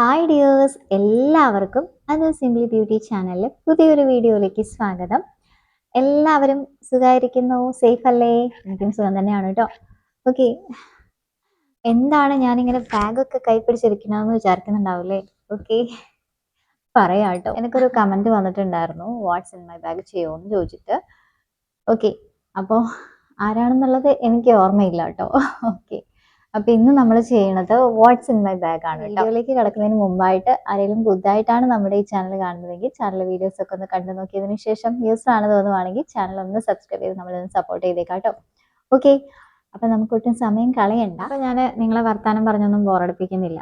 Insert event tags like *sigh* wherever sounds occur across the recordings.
Hi dears എല്ലാവർക്കും അത് simply beauty ചാനലിലെ പുതിയൊരു വീഡിയോയിലേക്ക് സ്വാഗതം. എല്ലാവരും സുഖമായിരിക്കുന്നു സേഫ് അല്ലേ? എനിക്കും സുഖം തന്നെയാണ് കേട്ടോ. ഓക്കെ എന്താണ് ഞാനിങ്ങനെ ബാഗൊക്കെ കൈപ്പിടിച്ചിരിക്കണമെന്ന് വിചാരിക്കുന്നുണ്ടാവില്ലേ? ഓക്കെ പറയാം കേട്ടോ. എനിക്കൊരു കമന്റ് വന്നിട്ടുണ്ടായിരുന്നു. വാട്സ് ഇൻ മൈ ബാഗ് ചെയ്യുമോ എന്ന് ചോദിച്ചിട്ട്. ഓക്കെ അപ്പോൾ ആരാണെന്നുള്ളത് എനിക്ക് ഓർമ്മയില്ല കേട്ടോ. ഓക്കെ അപ്പൊ ഇന്ന് നമ്മൾ ചെയ്യണത് വാട്ട്സ് ഇൻ മൈ ബാഗ് ആണ്. വീഡിയോയിലേക്ക് കിടക്കുന്നതിന് മുമ്പായിട്ട് ആരെങ്കിലും പുതുതായിട്ടാണ് നമ്മുടെ ഈ ചാനൽ കാണുന്നതെങ്കിൽ ചാനൽ വീഡിയോസ് ഒക്കെ ഒന്ന് കണ്ടു നോക്കിയതിനു ശേഷം യൂസ് ആണ് തോന്നുവാണെങ്കിൽ ചാനൽ ഒന്ന് സബ്സ്ക്രൈബ് ചെയ്ത് നമ്മളൊന്ന് സപ്പോർട്ട് ചെയ്തേക്കാട്ടോ ഓക്കെ അപ്പൊ നമുക്ക് ഒട്ടും സമയം കളയണ്ട. അപ്പൊ ഞാൻ നിങ്ങളെ വർത്താനം പറഞ്ഞൊന്നും ബോറടിപ്പിക്കുന്നില്ല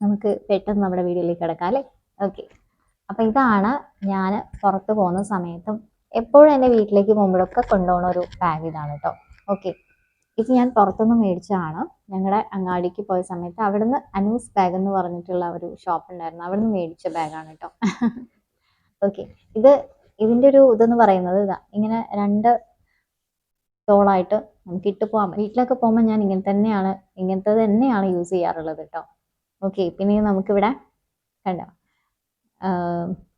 നമുക്ക് പെട്ടെന്ന് നമ്മുടെ വീഡിയോയിലേക്ക് കിടക്കാം അല്ലേ? ഓക്കെ അപ്പൊ ഇതാണ് ഞാൻ പുറത്ത് പോകുന്ന സമയത്തും എപ്പോഴും എന്റെ വീട്ടിലേക്ക് പോകുമ്പോഴൊക്കെ കൊണ്ടുപോകുന്ന ഒരു ബാഗ് ഇതാണ് കേട്ടോ ഓക്കെ ഇത് ഞാൻ പുറത്തുനിന്ന് മേടിച്ചതാണ്. ഞങ്ങളുടെ അങ്ങാടിക്ക് പോയ സമയത്ത് അവിടുന്ന് അനൂസ് ബാഗ് എന്ന് പറഞ്ഞിട്ടുള്ള ഒരു ഷോപ്പ് ഉണ്ടായിരുന്നു. അവിടുന്ന് മേടിച്ച ബാഗാണ് കേട്ടോ ഓക്കെ ഇത് ഇതിന്റെ ഒരു ഇതെന്ന് പറയുന്നത് ഇതാ. ഇങ്ങനെ രണ്ട് തോളായിട്ട് നമുക്ക് ഇട്ട് പോകാം വീട്ടിലൊക്കെ പോകുമ്പോൾ ഞാൻ ഇങ്ങനെ തന്നെയാണ് ഇങ്ങനത്തെ തന്നെയാണ് യൂസ് ചെയ്യാറുള്ളത് കേട്ടോ ഓക്കെ പിന്നെ നമുക്കിവിടെ കണ്ടോ?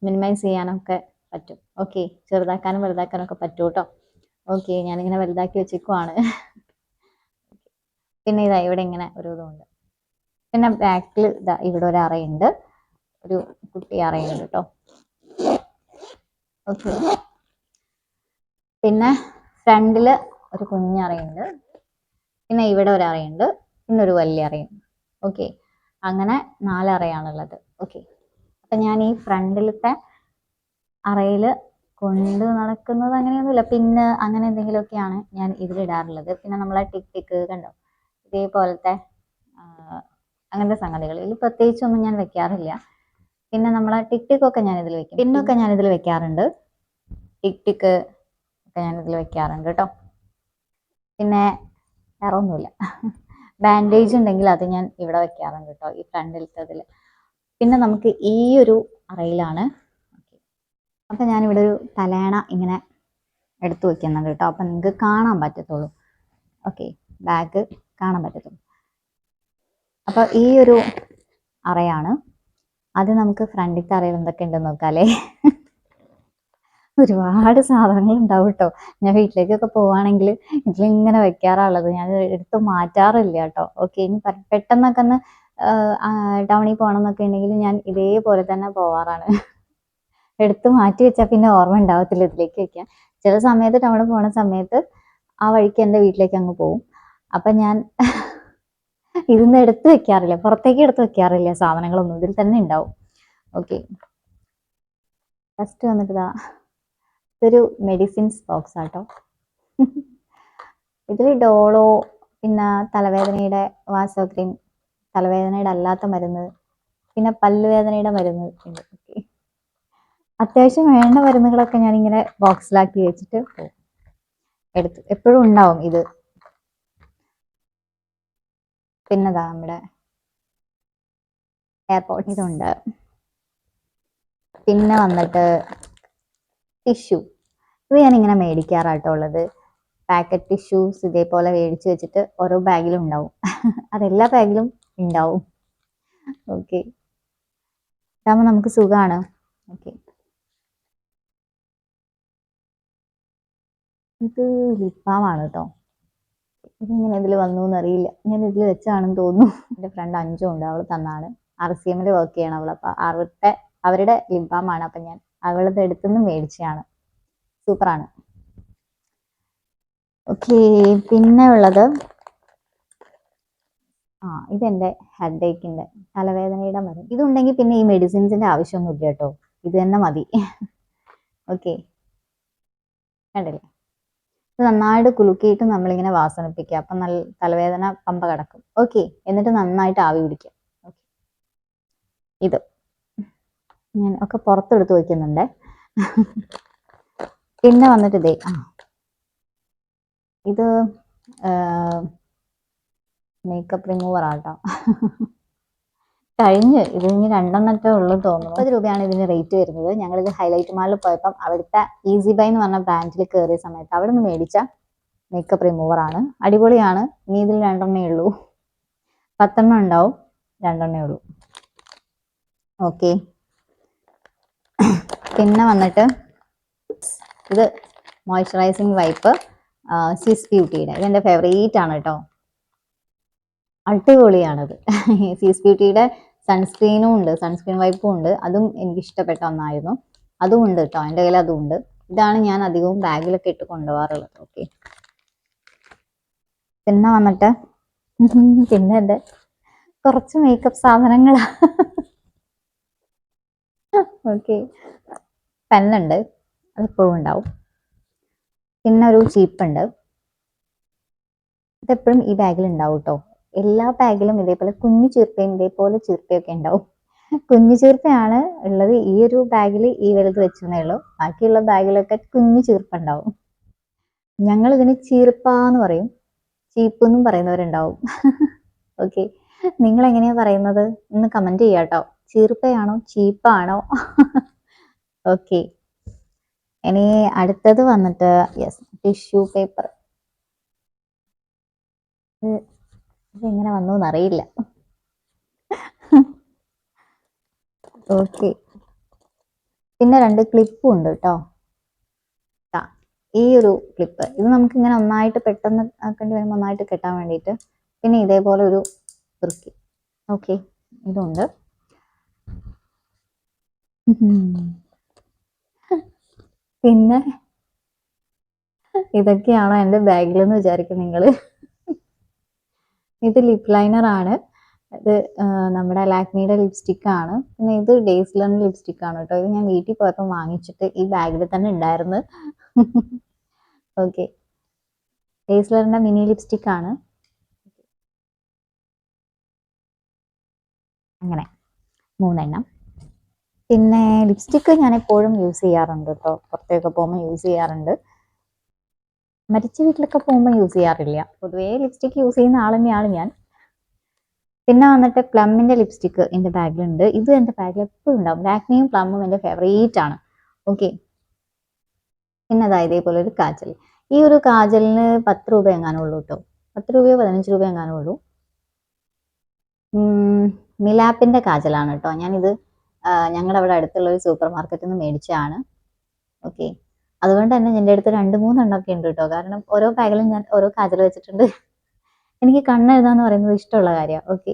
മിനിമൈസ് ചെയ്യാനൊക്കെ പറ്റും. ഓക്കെ ചെറുതാക്കാനും വലുതാക്കാനൊക്കെ പറ്റും കേട്ടോ ഓക്കെ ഞാനിങ്ങനെ വലുതാക്കി വെച്ചേക്കുവാണ്. *laughs* പിന്നെ ഇതാ ഇവിടെ ഇങ്ങനെ ഒരു ഇതുണ്ട്. പിന്നെ ബാക്കിൽ ഇതാ ഇവിടെ ഒരു അറയുണ്ട്. ഒരു കുട്ടി അറയുണ്ട് കേട്ടോ ഓക്കെ പിന്നെ ഫ്രണ്ടിൽ ഒരു കുഞ്ഞറയുണ്ട് പിന്നെ ഇവിടെ ഒരു അറയുണ്ട്. പിന്നെ ഒരു വലിയ അറയുണ്ട് ഓക്കെ അങ്ങനെ നാലറയാണുള്ളത് ഓക്കെ അപ്പം ഞാൻ ഈ ഫ്രണ്ടിലത്തെ അറയിൽ കൊണ്ട് നടക്കുന്നത് അങ്ങനെയൊന്നുമില്ല. പിന്നെ അങ്ങനെ എന്തെങ്കിലുമൊക്കെയാണ് ഞാൻ ഇതിലിടാറുള്ളത്. പിന്നെ നമ്മളെ ടിക് ടിക്ക് കണ്ടോ? ഇതേപോലത്തെ അങ്ങനത്തെ സംഗതികൾ ഇതിൽ പ്രത്യേകിച്ചൊന്നും ഞാൻ വെക്കാറില്ല. പിന്നെ നമ്മളെ ടിക് ടിക് ഒക്കെ ഞാൻ ഇതിൽ വെക്കും. പിന്നൊക്കെ ഞാൻ ഇതിൽ വെക്കാറുണ്ട്. ടിക് ടിക് ഒക്കെ ഞാൻ ഇതിൽ വെക്കാറുണ്ട് കേട്ടോ പിന്നെ വേറെ ഒന്നുമില്ല ബാൻഡേജ് ഉണ്ടെങ്കിൽ അത് ഞാൻ ഇവിടെ വെക്കാറുണ്ട് കേട്ടോ ഈ ഫ്രണ്ടിലത്തതിൽ പിന്നെ നമുക്ക് ഈ ഒരു അറയിലാണ്. അപ്പം ഞാനിവിടെ ഒരു തലേണ ഇങ്ങനെ എടുത്തു വെക്കുന്നുണ്ട് കേട്ടോ അപ്പം നിങ്ങൾക്ക് കാണാൻ പറ്റത്തുള്ളൂ. ഓക്കെ ബാഗ് കാണാൻ പറ്റത്തുള്ളൂ. അപ്പോൾ ഈ ഒരു അറയാണ്. അത് നമുക്ക് ഫ്രണ്ടിലത്തെ അറയിൽ എന്തൊക്കെ ഉണ്ടെന്ന് നോക്കാല്ലേ? ഒരുപാട് സാധനങ്ങൾ ഉണ്ടാവും കേട്ടോ. ഞാൻ വീട്ടിലേക്കൊക്കെ പോവാണെങ്കിൽ ഇതിലിങ്ങനെ വെക്കാറുള്ളത്. ഞാൻ എടുത്ത് മാറ്റാറില്ല കേട്ടോ. ഓക്കെ ഇനി പെട്ടെന്നൊക്കെ ഒന്ന് ടൗണിൽ പോകണം എന്നൊക്കെ ഉണ്ടെങ്കിൽ ഞാൻ ഇതേപോലെ തന്നെ പോവാറാണ്. എടുത്ത് മാറ്റി വെച്ചാൽ പിന്നെ ഓർമ്മ ഉണ്ടാവത്തില്ല ഇതിലേക്ക് വെക്കാൻ. ചില സമയത്ത് ടൗണിൽ പോണ സമയത്ത് ആ വഴിക്ക് എന്റെ വീട്ടിലേക്ക് അങ്ങ് പോവും. അപ്പം ഞാൻ ഇതിന്ന് എടുത്ത് വെക്കാറില്ല പുറത്തേക്ക് എടുത്ത് വെക്കാറില്ല സാധനങ്ങളൊന്നും ഇതിൽ തന്നെ ഉണ്ടാവും. ഓക്കെ ഫസ്റ്റ് വന്നിട്ട് ഇതാ ഇതൊരു മെഡിസിൻസ് ബോക്സ് ആട്ടോ. ഇതിൽ ഡോളോ പിന്നെ തലവേദനയുടെ വാസോക്രീം തലവേദനയുടെ അല്ലാത്ത മരുന്ന് പിന്നെ പല്ലുവേദനയുടെ മരുന്ന് ഉണ്ട്. ഓക്കെ അത്യാവശ്യം വേണ്ട മരുന്നുകളൊക്കെ ഞാനിങ്ങനെ ബോക്സിലാക്കി വെച്ചിട്ട് എടുത്തു എപ്പോഴും ഉണ്ടാവും ഇത്. പിന്നെതാ നമ്മുടെ എയർപോർട്ട് ഇതുണ്ട്. പിന്നെ വന്നിട്ട് ടിഷ്യൂ ഇത് ഇങ്ങനെ മേടിക്കാറാട്ടോ ഉള്ളത്. പാക്കറ്റ് ടിഷ്യൂസ് ഇതേപോലെ മേടിച്ച് വെച്ചിട്ട് ഓരോ ബാഗിലും ഉണ്ടാവും. *laughs* അതെല്ലാ ബാഗിലും ഉണ്ടാവും. ഓക്കെ ഇതാകുമ്പോൾ നമുക്ക് സുഖമാണ് ഓക്കെ ഇത് ലിപ്പാമാണ് കേട്ടോ ഇതിങ്ങനെ ഇതിൽ വന്നു എന്നറിയില്ല ഞാൻ ഇതിൽ വെച്ചാണെന്ന് തോന്നുന്നു. എന്റെ ഫ്രണ്ട് അഞ്ചും ഉണ്ട്. അവൾ തന്നാണ്. ആർ സി എമ്മിൽ വർക്ക് ചെയ്യണം അവൾ അപ്പോൾ അവരുടെ അവരുടെ ലിബാമാണ്. അപ്പം ഞാൻ അവളത് എടുത്തുനിന്ന് മേടിച്ചതാണ്. സൂപ്പറാണ് ഓക്കെ പിന്നെ ഉള്ളത്. ആ ഇതെന്റെ ഹെഡ് ഏക്കിന്റെ തലവേദനയുടെ മരുന്ന്. ഇതുണ്ടെങ്കിൽ പിന്നെ ഈ മെഡിസിൻസിന്റെ ആവശ്യമൊന്നുമില്ല കേട്ടോ. ഇത് തന്നെ മതി. ഓക്കെ കണ്ടില്ലേ? നന്നായിട്ട് കുലുക്കിയിട്ട് നമ്മളിങ്ങനെ വാസനിപ്പിക്കുക. അപ്പം നല്ല തലവേദന പമ്പ കടക്കും. ഓക്കെ എന്നിട്ട് നന്നായിട്ട് ആവി പിടിക്കുക. ഓക്കെ ഇത്. ഞാൻ ഒക്കെ പുറത്തെടുത്ത് വയ്ക്കുന്നുണ്ട് പിന്നെ വന്നിട്ട് ഇതേ ആ. ഇത് മേക്കപ്പ് റിമൂവർ ആട്ടോ. കഴിഞ്ഞ് ഇത് ഇനി രണ്ടെണ്ണത്തെ ഉള്ളു തോന്നുന്നു. മുപ്പത് രൂപയാണ് ഇതിന് റേറ്റ് വരുന്നത്. ഞങ്ങളിത് ഹൈലൈറ്റ് മാളിൽ പോയപ്പോൾ അവിടുത്തെ ഈസി ബൈ എന്ന് പറഞ്ഞ ബ്രാൻഡിൽ കയറിയ സമയത്ത് അവിടെ നിന്ന് മേടിച്ച മേക്കപ്പ് റിമൂവർ ആണ്. അടിപൊളിയാണ്. ഇനി ഇതിൽ രണ്ടെണ്ണേ ഉള്ളൂ. പത്തെണ്ണം ഉണ്ടാവും. രണ്ടെണ്ണേ ഉള്ളൂ. ഓക്കെ പിന്നെ വന്നിട്ട് ഇത് മോയ്സ്ചറൈസിങ് വൈപ്പ് സ്വിസ് ബ്യൂട്ടിയുടെ ഇതെന്റെ ഫേവറേറ്റ് ആണ് കേട്ടോ. അടിപൊളിയാണത്. *laughs* സ്വിസ് ബ്യൂട്ടിയുടെ സൺസ്ക്രീനും ഉണ്ട് സൺസ്ക്രീൻ വൈപ്പും ഉണ്ട്. അതും എനിക്ക് ഇഷ്ടപ്പെട്ട ഒന്നായിരുന്നു. അതും ഉണ്ട് കേട്ടോ എന്റെ കയ്യിൽ അതും ഉണ്ട്. ഇതാണ് ഞാൻ അധികവും ബാഗിലൊക്കെ ഇട്ട് കൊണ്ടുപോകാറുള്ളത്. ഓക്കെ പിന്നെ വന്നിട്ട്? *laughs* പിന്നെ എന്റെ കുറച്ച് മേക്കപ്പ് സാധനങ്ങളാ. *laughs* ഓക്കെ പെന്നുണ്ട് അതെപ്പോഴും ഉണ്ടാവും. പിന്നെ ഒരു ചീപ്പുണ്ട്. ഇതെപ്പോഴും ഈ ബാഗിൽ ഉണ്ടാവും കേട്ടോ എല്ലാ ബാഗിലും ഇതേപോലെ കുഞ്ഞു ചീർപ്പയും ഇതേപോലെ ചീർപ്പയൊക്കെ ഉണ്ടാവും. കുഞ്ഞു ചീർപ്പയാണ് ഉള്ളത്. ഈ ഒരു ബാഗിൽ ഈ വലുത് വെച്ചെന്നേ ഉള്ളൂ. ബാക്കിയുള്ള ബാഗിലൊക്കെ കുഞ്ഞു ചീർപ്പുണ്ടാവും. ഞങ്ങൾ ഇതിന് ചീർപ്പ എന്ന് പറയും. ചീപ്പ് എന്നും പറയുന്നവരുണ്ടാവും. *laughs* ഓക്കെ നിങ്ങൾ എങ്ങനെയാ പറയുന്നത്? ഒന്ന് കമന്റ് ചെയ്യാട്ടോ ചീർപ്പയാണോ? ചീപ്പാണോ? *laughs* ഓക്കെ ഇനി അടുത്തത് വന്നിട്ട് യെസ് ടിഷ്യൂ പേപ്പർ ഇതെങ്ങനെ വന്നു എന്നറിയില്ല ഓക്കെ. പിന്നെ രണ്ട് ക്ലിപ്പും ഉണ്ട് കേട്ടോ ഈ ഒരു ക്ലിപ്പ്. ഇത് നമുക്ക് ഇങ്ങനെ ഒന്നായിട്ട് പെട്ടെന്ന് ആക്കേണ്ടി വരുമ്പോൾ ഒന്നായിട്ട് കെട്ടാൻ വേണ്ടിയിട്ട് പിന്നെ ഇതേപോലെ ഒരു വൃത്തി ഓക്കെ ഇതുണ്ട്. പിന്നെ ഇതൊക്കെയാണോ എന്റെ ബാഗിലെന്ന് വിചാരിക്കും നിങ്ങൾ ഇത് ലിപ് ലൈനർ ആണ്. ഇത് നമ്മുടെ ലാക്മിയുടെ ലിപ്സ്റ്റിക് ആണ്. പിന്നെ ഇത് ഡേസ്ലൺ ലിപ്സ്റ്റിക് ആണ് കേട്ടോ. ഇത് ഞാൻ വീട്ടിൽ പോയപ്പോൾ വാങ്ങിച്ചിട്ട് ഈ ബാഗിൽ തന്നെ ഉണ്ടായിരുന്നു ഓക്കെ ഡേസ്ലറിന്റെ മിനി ലിപ്സ്റ്റിക് ആണ്. അങ്ങനെ. മൂന്നെണ്ണം. പിന്നെ ലിപ്സ്റ്റിക്ക് ഞാൻ എപ്പോഴും യൂസ് ചെയ്യാറുണ്ട് കേട്ടോ. പുറത്തേക്ക് പോകുമ്പോൾ യൂസ് ചെയ്യാറുണ്ട്. മരിച്ച വീട്ടിലൊക്കെ പോകുമ്പോൾ യൂസ് ചെയ്യാറില്ല. പൊതുവേ ലിപ്സ്റ്റിക് യൂസ് ചെയ്യുന്ന ആൾ തന്നെയാണ് ഞാൻ. പിന്നെ വന്നിട്ട് പ്ലമ്മിന്റെ ലിപ്സ്റ്റിക്ക് എന്റെ ബാഗിലുണ്ട്. ഇത് എന്റെ ബാഗിൽ എപ്പോഴും ഉണ്ടാവും. ലാക്മിയും പ്ലമ്മും എന്റെ ഫേവറേറ്റ് ആണ്. ഓക്കെ പിന്നെ അതായത് ഇതേപോലെ ഒരു കാജൽ. ഈ ഒരു കാജലിന് പത്ത് രൂപ എങ്ങാനും ഉള്ളൂ കേട്ടോ പത്ത് രൂപയോ പതിനഞ്ച് രൂപ എങ്ങാനും ഉള്ളൂ മിലാപ്പിന്റെ കാജലാണ് കേട്ടോ ഞാനിത് ഞങ്ങളുടെ അവിടെ അടുത്തുള്ള ഒരു സൂപ്പർ മാർക്കറ്റിൽ നിന്ന് മേടിച്ചതാണ്. ഓക്കെ അതുകൊണ്ട് തന്നെ എന്റെ അടുത്ത് രണ്ട് മൂന്നെണ്ണമൊക്കെ ഉണ്ട് കേട്ടോ. കാരണം ഓരോ ബാഗിലും ഞാൻ ഓരോ കാജൽ വെച്ചിട്ടുണ്ട്. എനിക്ക് കണ്ണെഴുതാന്ന് പറയുന്നത് ഇഷ്ടമുള്ള കാര്യമാണ് ഓക്കെ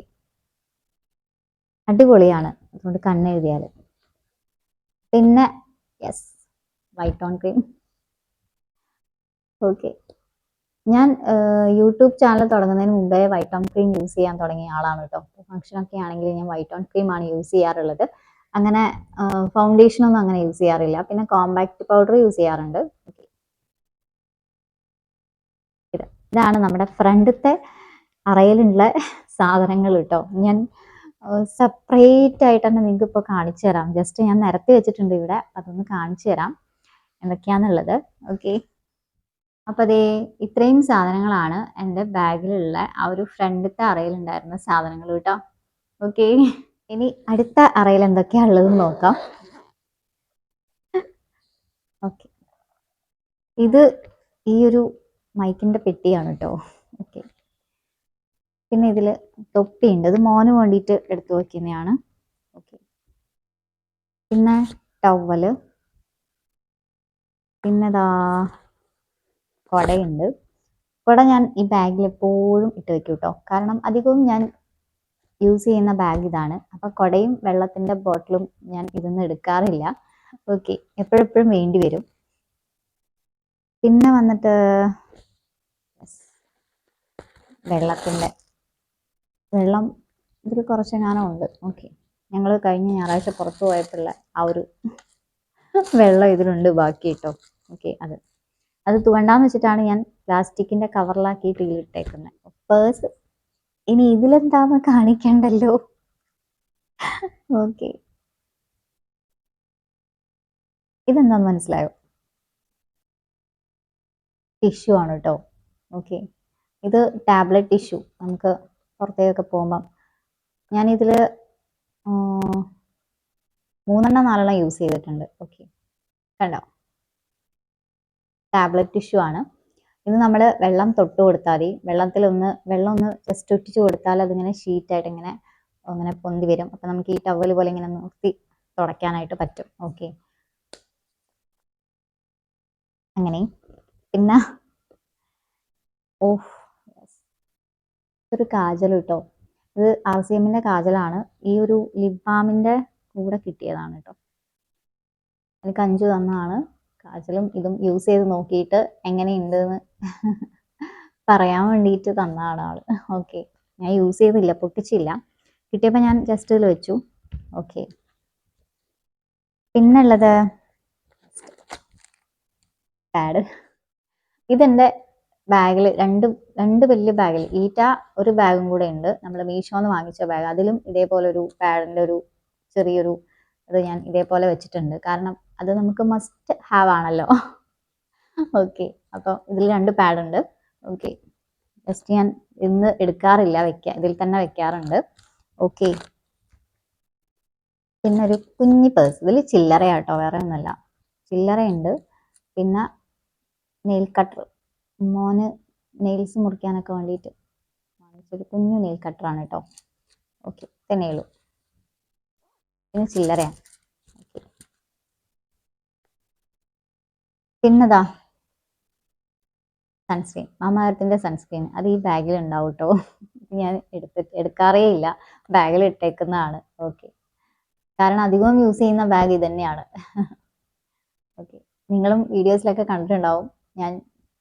അടിപൊളിയാണ്. അതുകൊണ്ട് കണ്ണെഴുതിയാൽ പിന്നെ yes white on cream okay ഞാൻ യൂട്യൂബ് ചാനൽ തുടങ്ങുന്നതിന് മുമ്പേ വൈറ്റ് ഓൺ ക്രീം യൂസ് ചെയ്യാൻ തുടങ്ങിയ ആളാണ് കേട്ടോ. ഫംഗ്ഷനൊക്കെ ആണെങ്കിൽ ഞാൻ വൈറ്റ് ഓൺ ക്രീം ആണ് യൂസ് ചെയ്യാറുള്ളത്. അങ്ങനെ ഫൗണ്ടേഷൻ ഒന്നും അങ്ങനെ യൂസ് ചെയ്യാറില്ല. പിന്നെ കോമ്പാക്ട് പൗഡർ യൂസ് ചെയ്യാറുണ്ട്. ഇത് ഇതാണ് നമ്മുടെ ഫ്രണ്ടത്തെ അറയിലുള്ള സാധനങ്ങൾ കേട്ടോ ഞാൻ സെപ്പറേറ്റ് ആയിട്ട് തന്നെ നിങ്ങൾക്ക് ഇപ്പോൾ കാണിച്ചു തരാം. ജസ്റ്റ് ഞാൻ നിരത്തി വെച്ചിട്ടുണ്ട് ഇവിടെ. അതൊന്ന് കാണിച്ചു തരാം. എന്തൊക്കെയാണെന്നുള്ളത് ഓക്കെ അപ്പോൾ അതേ ഇത്രയും സാധനങ്ങളാണ് എന്റെ ബാഗിലുള്ള ആ ഒരു ഫ്രണ്ടത്തെ അറയിലുണ്ടായിരുന്ന സാധനങ്ങൾ കേട്ടോ ഓക്കെ ഇനി അടുത്ത അറയിൽ എന്തൊക്കെയാ ഉള്ളതെന്ന് നോക്കാം. ഓക്കെ. ഇത് ഈ ഒരു മൈക്കിന്റെ പെട്ടിയാണ് കേട്ടോ ഓക്കെ. പിന്നെ ഇതിൽ തൊപ്പിയുണ്ട്. അത് മോന് വേണ്ടിയിട്ട് എടുത്തു വയ്ക്കുന്നതാണ് ഓക്കെ. പിന്നെ ടവൽ പിന്നെതാ കുടയുണ്ട്. കുട ഞാൻ ഈ ബാഗിൽ എപ്പോഴും ഇട്ട് വെക്കും കേട്ടോ കാരണം അധികവും ഞാൻ യൂസ് ചെയ്യുന്ന ബാഗ് ഇതാണ്. അപ്പോൾ കുടയും വെള്ളത്തിന്റെ ബോട്ടിലും ഞാൻ ഇതൊന്നും എടുക്കാറില്ല. ഓക്കെ എപ്പോഴെപ്പോഴും വേണ്ടി വരും. പിന്നെ വന്നിട്ട് വെള്ളത്തിന്റെ വെള്ളം ഇതിൽ കുറച്ചെങ്ങാനും ഉണ്ട്. ഓക്കെ ഞങ്ങൾ കഴിഞ്ഞ ഞായറാഴ്ച പുറത്തു പോയപ്പോഴുള്ള ആ ഒരു വെള്ളം ഇതിലുണ്ട് ബാക്കി കേട്ടോ ഓക്കെ അത് അത് തുവണ്ടാന്ന് വെച്ചിട്ടാണ് ഞാൻ പ്ലാസ്റ്റിക്കിന്റെ കവറിലാക്കിയിട്ട് ഇതിലിട്ടേക്കുന്നത് പേഴ്സ് ഇനി ഇതിലെന്താന്ന് കാണിക്കണ്ടല്ലോ? ഓക്കെ ഇതെന്താ മനസ്സിലായോ? ടിഷ്യൂ ആണ് കേട്ടോ ഓക്കെ ഇത് ടാബ്ലറ്റ് ടിഷ്യൂ നമുക്ക് പുറത്തേക്കൊക്കെ പോകുമ്പം ഞാനിതിൽ മൂന്നെണ്ണം നാലെണ്ണം യൂസ് ചെയ്തിട്ടുണ്ട്. ഓക്കെ കണ്ടോ? ടാബ്ലറ്റ് ടിഷ്യൂ ആണ്. ഇത് നമ്മൾ വെള്ളം തൊട്ട് കൊടുത്താൽ മതി. വെള്ളത്തിൽ ഒന്ന് വെള്ളം ഒന്ന് ജസ്റ്റ് ഒറ്റിച്ച് കൊടുത്താൽ അതിങ്ങനെ ഷീറ്റായിട്ട് ഇങ്ങനെ അങ്ങനെ പൊന്തി വരും. അപ്പം നമുക്ക് ഈ ടവൽ പോലെ ഇങ്ങനെ നോക്കി തുടയ്ക്കാനായിട്ട് പറ്റും. ഓക്കെ അങ്ങനെ. പിന്നെ ഓഹ് ഒരു കാജൽ കേട്ടോ ഇത് ആർ സി എമ്മിന്റെ കാജലാണ്. ഈ ഒരു ലിപ് ബാമിന്റെ കൂടെ കിട്ടിയതാണ് കേട്ടോ എനിക്ക് അഞ്ചു തന്നതാണ്. കാജലും ഇതും യൂസ് ചെയ്ത് നോക്കിയിട്ട് എങ്ങനെയുണ്ട് എന്ന് പറയാൻ വേണ്ടിയിട്ട് തന്നതാണ് ആൾ. ഓക്കെ ഞാൻ യൂസ് ചെയ്തില്ല പൊട്ടിച്ചില്ല. കിട്ടിയപ്പോൾ ഞാൻ ജസ്റ്റ് ഇതിൽ വെച്ചു. ഓക്കെ പിന്നുള്ളത് പാഡ് ഇതെന്റെ ബാഗിൽ രണ്ട് രണ്ട് വലിയ ബാഗിൽ ഈറ്റ ഒരു ബാഗും കൂടെ ഉണ്ട്. നമ്മൾ മീഷോന്ന് വാങ്ങിച്ച ബാഗ് അതിലും ഇതേപോലെ ഒരു പാഡിന്റെ ഒരു ചെറിയൊരു ഇത് ഞാൻ ഇതേപോലെ വെച്ചിട്ടുണ്ട്. കാരണം അത് നമുക്ക് മസ്റ്റ് ഹാവ് ആണല്ലോ. ഓക്കെ അപ്പോൾ ഇതിൽ രണ്ട് പാഡ് ഉണ്ട്. ഓക്കെ ജസ്റ്റ് ഞാൻ ഇന്ന് എടുക്കാറില്ല വെക്ക ഇതിൽ തന്നെ വെക്കാറുണ്ട്. ഓക്കെ പിന്നെ ഒരു കുഞ്ഞി പേഴ്സ് ഇതിൽ ചില്ലറയാട്ടോ വേറെ ഒന്നുമല്ല. ചില്ലറയുണ്ട്. പിന്നെ നെയിൽ കട്ടർ മോന് നെയിൽസ് മുറിക്കാനൊക്കെ വേണ്ടിയിട്ട് വാങ്ങിച്ചൊരു കുഞ്ഞു നെയിൽ കട്ടറാണ് കേട്ടോ ഓക്കെ തന്നെയുള്ളൂ ചില്ലറയാണ് പിന്നതാ സൺസ്ക്രീൻ മാമാരത്തിന്റെ സൺസ്ക്രീൻ അത് ഈ ബാഗിൽ ഉണ്ടാവും കേട്ടോ ഞാൻ എടുത്ത് എടുക്കാറേ ഇല്ല ബാഗിൽ ഇട്ടേക്കുന്നതാണ്. ഓക്കെ കാരണം അധികവും യൂസ് ചെയ്യുന്ന ബാഗ് ഇതന്നെയാണ്. തന്നെയാണ് ഓക്കെ നിങ്ങളും വീഡിയോസിലൊക്കെ കണ്ടിട്ടുണ്ടാവും. ഞാൻ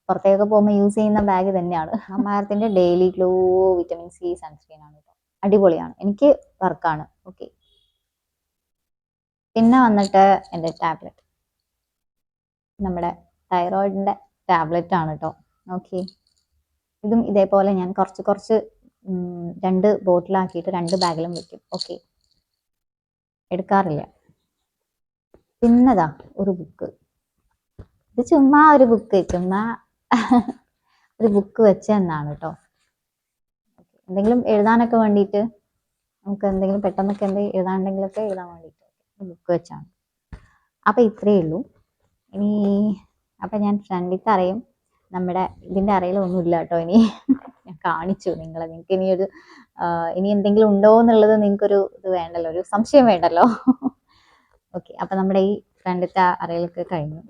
പുറത്തേക്ക് പോകുമ്പോൾ യൂസ് ചെയ്യുന്ന ബാഗ് തന്നെയാണ് മാമാരത്തിന്റെ daily glow vitamin C sunscreen ആണ് കേട്ടോ അടിപൊളിയാണ്. എനിക്ക് വർക്കാണ് ഓക്കെ പിന്നെ വന്നിട്ട് എന്റെ ടാബ്ലറ്റ്. നമ്മുടെ തൈറോയിഡിന്റെ ടാബ്ലറ്റ് ആണ് കേട്ടോ ഓക്കെ ഇതും ഇതേപോലെ ഞാൻ കുറച്ച് കുറച്ച് രണ്ട് ബോട്ടിലാക്കിയിട്ട് രണ്ട് ബാഗിലും വെക്കും. ഓക്കെ. എടുക്കാറില്ല. പിന്നതാ ഒരു ബുക്ക്. ഇത് ചുമ്മാ ഒരു ബുക്ക് ചുമ്മാ *laughs* ഒരു ബുക്ക് വെച്ച എന്നാണ് കേട്ടോ എന്തെങ്കിലും എഴുതാനൊക്കെ വേണ്ടിയിട്ട് നമുക്ക് എന്തെങ്കിലും പെട്ടെന്നൊക്കെ എന്തെങ്കിലും എഴുതാണ്ടെങ്കിലൊക്കെ എഴുതാൻ വേണ്ടിയിട്ട്. ബുക്ക് വെച്ചാണ്. അപ്പം ഇത്രയേ ഉള്ളൂ. ഇനി അപ്പം ഞാൻ ഫ്രണ്ടിത്ത് അറിയും നമ്മുടെ ഇതിന്റെ അറിയലൊന്നുമില്ല കേട്ടോ ഇനി. ഞാൻ കാണിച്ചു നിങ്ങളെ. നിങ്ങൾക്ക് ഇനിയൊരു ഇനി എന്തെങ്കിലും ഉണ്ടോ എന്നുള്ളത് നിങ്ങൾക്കൊരു ഇത് വേണ്ടല്ലോ. ഒരു സംശയം വേണ്ടല്ലോ. ഓക്കെ അപ്പം നമ്മുടെ ഈ ഫ്രണ്ടിലത്തെ അറയിലൊക്കെ കഴിഞ്ഞു.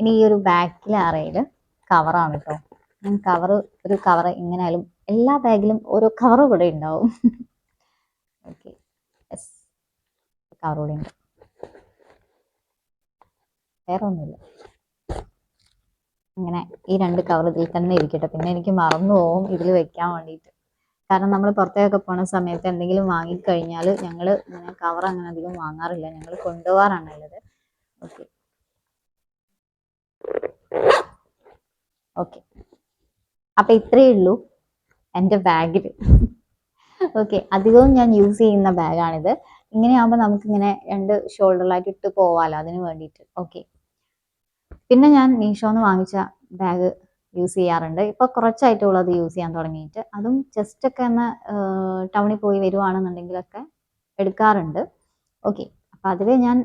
ഇനി ഈ ഒരു ബാക്കിലെ അറയിൽ കവറാണ് കേട്ടോ. ഞാൻ കവർ ഒരു കവർ എങ്ങനെയാലും എല്ലാ ബാഗിലും ഓരോ കവർ കൂടെ ഉണ്ടാവും. ഓക്കെ യെസ് കവർ കൂടെ ഉണ്ട്. വേറെ ഒന്നുമില്ല ഇങ്ങനെ ഈ രണ്ട് കവർ ഇതിൽ തന്നെ ഇരിക്കട്ടെ. പിന്നെ എനിക്ക് മറന്നു പോകും ഇതിൽ വെക്കാൻ വേണ്ടിയിട്ട്. കാരണം നമ്മൾ പുറത്തേക്കൊക്കെ പോണ സമയത്ത് എന്തെങ്കിലും വാങ്ങിക്കഴിഞ്ഞാൽ ഞങ്ങൾ ഇങ്ങനെ കവർ അങ്ങനെ അധികം വാങ്ങാറില്ല. ഞങ്ങൾ കൊണ്ടുപോകാറാണ് ഉള്ളത്. ഓക്കെ ഓക്കെ അപ്പൊ ഇത്രയേ ഉള്ളൂ എന്റെ ബാഗിൽ ഓക്കെ അധികവും ഞാൻ യൂസ് ചെയ്യുന്ന ബാഗാണിത് ഇങ്ങനെയാകുമ്പോൾ നമുക്കിങ്ങനെ രണ്ട് ഷോൾഡറിലായിട്ട് ഇട്ട് പോവാലോ അതിന് വേണ്ടിയിട്ട്. ഓക്കെ പിന്നെ ഞാൻ മീഷോന്ന് വാങ്ങിച്ച ബാഗ് യൂസ് ചെയ്യാറുണ്ട്. ഇപ്പോൾ കുറച്ചായിട്ടുള്ളൂ അത് യൂസ് ചെയ്യാൻ തുടങ്ങിയിട്ട്. അതും ജസ്റ്റ് ഒക്കെ ഒന്ന് ടൗണിൽ പോയി വരുവാണെന്നുണ്ടെങ്കിലൊക്കെ എടുക്കാറുണ്ട്. ഓക്കെ അപ്പം അതിൽ ഞാൻ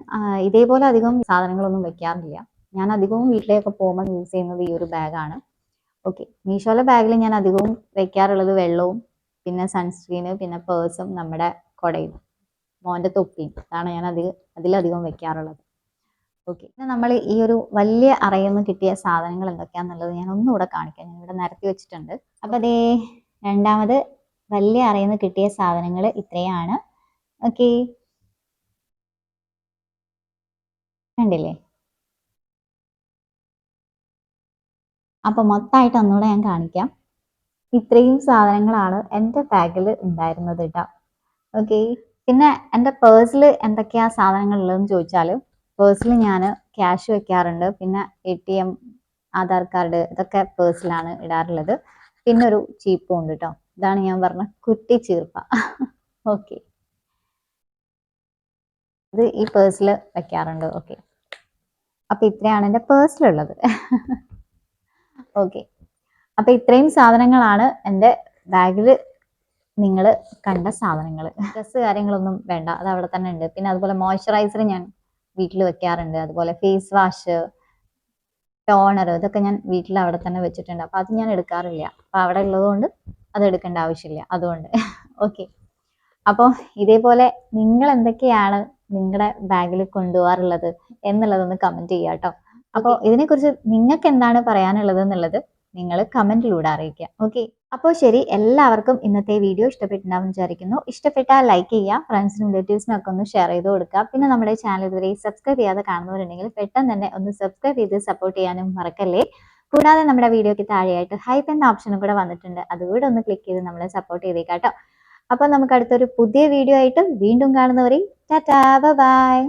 ഇതേപോലെ അധികം സാധനങ്ങളൊന്നും വെക്കാറില്ല. ഞാൻ അധികവും വീട്ടിലേക്ക് പോകുമ്പോൾ യൂസ് ചെയ്യുന്നത് ഈ ഒരു ബാഗാണ് ഓക്കെ മീഷോയിലെ ബാഗിൽ ഞാൻ അധികവും വെക്കാറുള്ളത് വെള്ളവും പിന്നെ സൺസ്ക്രീന് പിന്നെ പേഴ്സും നമ്മുടെ കുടയും മോന്റെ തൊപ്പിയും അതാണ് ഞാൻ അധികം അതിലധികം വെക്കാറുള്ളത്. ഓക്കെ. പിന്നെ നമ്മൾ ഈ ഒരു വലിയ അറയിൽ നിന്ന് കിട്ടിയ സാധനങ്ങൾ എന്തൊക്കെയാണെന്നുള്ളത് ഞാൻ ഒന്നുകൂടെ കാണിക്കാം. ഞാൻ ഇവിടെ നിരത്തി വെച്ചിട്ടുണ്ട്. അപ്പോൾ അതേ രണ്ടാമത് വലിയ അറയിൽ നിന്ന് കിട്ടിയ സാധനങ്ങൾ ഇത്രയാണ്. ഓക്കെ. കണ്ടില്ലേ? അപ്പൊ മൊത്തമായിട്ട് ഒന്നുകൂടെ ഞാൻ കാണിക്കാം. ഇത്രയും സാധനങ്ങളാണ് എന്റെ ബാഗിൽ ഉണ്ടായിരുന്നത് കേട്ടോ ഓക്കെ. പിന്നെ എന്റെ പേഴ്സിൽ എന്തൊക്കെയാ സാധനങ്ങൾ ഉള്ളതെന്ന് ചോദിച്ചാൽ പേഴ്സിൽ ഞാൻ ക്യാഷ് വെക്കാറുണ്ട്. പിന്നെ A T M Aadhaar card ഇതൊക്കെ പേഴ്സിലാണ് ഇടാറുള്ളത്. പിന്നെ ഒരു ചീപ്പും ഉണ്ട് കേട്ടോ ഇതാണ് ഞാൻ പറഞ്ഞ കുട്ടി ചീർപ്പ. ഓക്കെ. ഇത് ഈ പേഴ്സിൽ വെക്കാറുണ്ട്. ഓക്കെ. അപ്പം ഇത്രയാണ് എന്റെ പേഴ്സിലുള്ളത്. ഓക്കെ. അപ്പം ഇത്രയും സാധനങ്ങളാണ് എന്റെ ബാഗിൽ നിങ്ങൾ കണ്ട സാധനങ്ങൾ ഡ്രസ്സ് കാര്യങ്ങളൊന്നും വേണ്ട. അത് അവിടെ തന്നെ ഉണ്ട്. പിന്നെ അതുപോലെ മോയ്സ്ചറൈസർ ഞാൻ വീട്ടിൽ വെക്കാറുണ്ട്. അതുപോലെ ഫേസ് വാഷ് ടോണർ ഇതൊക്കെ ഞാൻ വീട്ടിൽ അവിടെ തന്നെ വെച്ചിട്ടുണ്ട്. അപ്പോൾ അത് ഞാൻ എടുക്കാറില്ല. അപ്പോൾ അവിടെ ഉള്ളതുകൊണ്ട് അത് എടുക്കേണ്ട ആവശ്യമില്ല. അതുകൊണ്ട്. ഓക്കെ അപ്പോൾ ഇതേപോലെ നിങ്ങൾ എന്തൊക്കെയാണ് നിങ്ങളുടെ ബാഗിൽ കൊണ്ടുപോകാറുള്ളത് എന്നുള്ളതൊന്ന് കമന്റ് ചെയ്യുക കേട്ടോ. അപ്പോൾ ഇതിനെക്കുറിച്ച് നിങ്ങൾക്ക് എന്താണ് പറയാനുള്ളത് എന്നുള്ളത് നിങ്ങൾ കമന്റിലൂടെ അറിയിക്കുക. ഓക്കെ അപ്പോൾ ശരി എല്ലാവർക്കും ഇന്നത്തെ വീഡിയോ ഇഷ്ടപ്പെട്ടിട്ടുണ്ടാവും വിചാരിക്കുന്നു. ഇഷ്ടപ്പെട്ടാൽ ലൈക്ക് ചെയ്യുക ഫ്രണ്ട്സിനും റിലേറ്റീവ്സിനും ഒക്കെ ഒന്ന് ഷെയർ ചെയ്ത് കൊടുക്കുക. പിന്നെ നമ്മുടെ ചാനൽ ഇതുവരെ സബ്സ്ക്രൈബ് ചെയ്യാതെ കാണുന്നവരുണ്ടെങ്കിൽ പെട്ടെന്ന് തന്നെ ഒന്ന് സബ്സ്ക്രൈബ് ചെയ്ത് സപ്പോർട്ട് ചെയ്യാനും മറക്കല്ലേ. കൂടാതെ നമ്മുടെ വീഡിയോയ്ക്ക് താഴെയായിട്ട് ഹൈപ്പ് എന്ന ഓപ്ഷനും കൂടെ വന്നിട്ടുണ്ട്. അതുകൂടെ ഒന്ന് ക്ലിക്ക് ചെയ്ത് നമ്മളെ സപ്പോർട്ട് ചെയ്തേക്കാട്ടോ അപ്പോൾ നമുക്ക് അടുത്തൊരു പുതിയ വീഡിയോ ആയിട്ട് വീണ്ടും കാണുന്നവരെ ടാറ്റാ ബൈ